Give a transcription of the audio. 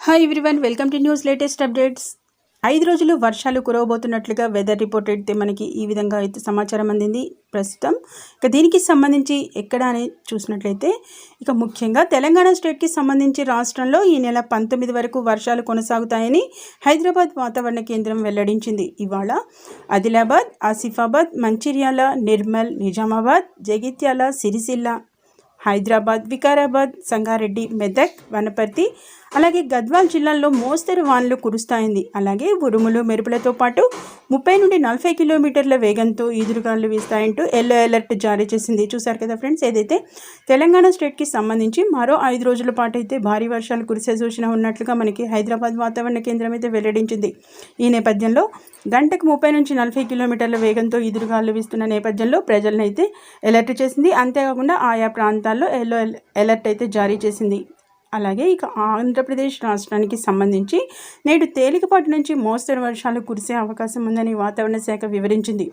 Hi everyone welcome to news latest updates ఐదు రోజులు వర్షాలు కురవబోతున్నట్లుగా వెదర్ రిపోర్ట్ అయితే మనకి ఈ విధంగా అయితే సమాచారం అందింది. ప్రస్తుతం ఇక దీనికి సంబంధించి ఎక్కడ అని చూసినట్లయితే ఇక ముఖ్యంగా తెలంగాణ స్టేట్కి సంబంధించి రాష్ట్రంలో ఈ నెల పంతొమ్మిది వరకు వర్షాలు కొనసాగుతాయని హైదరాబాద్ వాతావరణ కేంద్రం వెల్లడించింది. ఇవాళ ఆదిలాబాద్ ఆసిఫాబాద్ మంచిర్యాల నిర్మల్ నిజామాబాద్ జగిత్యాల సిరిసిల్ల హైదరాబాద్ వికారాబాద్ సంగారెడ్డి మెదక్ వనపర్తి అలాగే గద్వాల్ జిల్లాల్లో మోస్తరు వానలు కురుస్తాయింది. అలాగే ఉరుములు మెరుపులతో పాటు ముప్పై నుండి నలభై కిలోమీటర్ల వేగంతో ఈదురుగాలు వీస్తాయంటూ ఎల్లో అలర్ట్ జారీ చేసింది. చూసారు కదా ఫ్రెండ్స్ ఏదైతే తెలంగాణ స్టేట్కి సంబంధించి మరో ఐదు రోజుల పాటు అయితే భారీ వర్షాలు కురిసే సూచన ఉన్నట్లుగా మనకి హైదరాబాద్ వాతావరణ కేంద్రం అయితే వెల్లడించింది. ఈ నేపథ్యంలో గంటకు ముప్పై నుంచి నలభై కిలోమీటర్ల వేగంతో ఈదురుగాలు వీస్తున్న నేపథ్యంలో ప్రజలను అయితే అలర్ట్ చేసింది. అంతేకాకుండా ఆయా ప్రాంతాల్లో ఎల్లో అలర్ట్ అయితే జారీ చేసింది. అలాగే ఇక ఆంధ్రప్రదేశ్ రాష్ట్రానికి సంబంధించి నేడు తేలికపాటి నుంచి మోస్తరు వర్షాలు కురిసే అవకాశం ఉందని వాతావరణ శాఖ వివరించింది.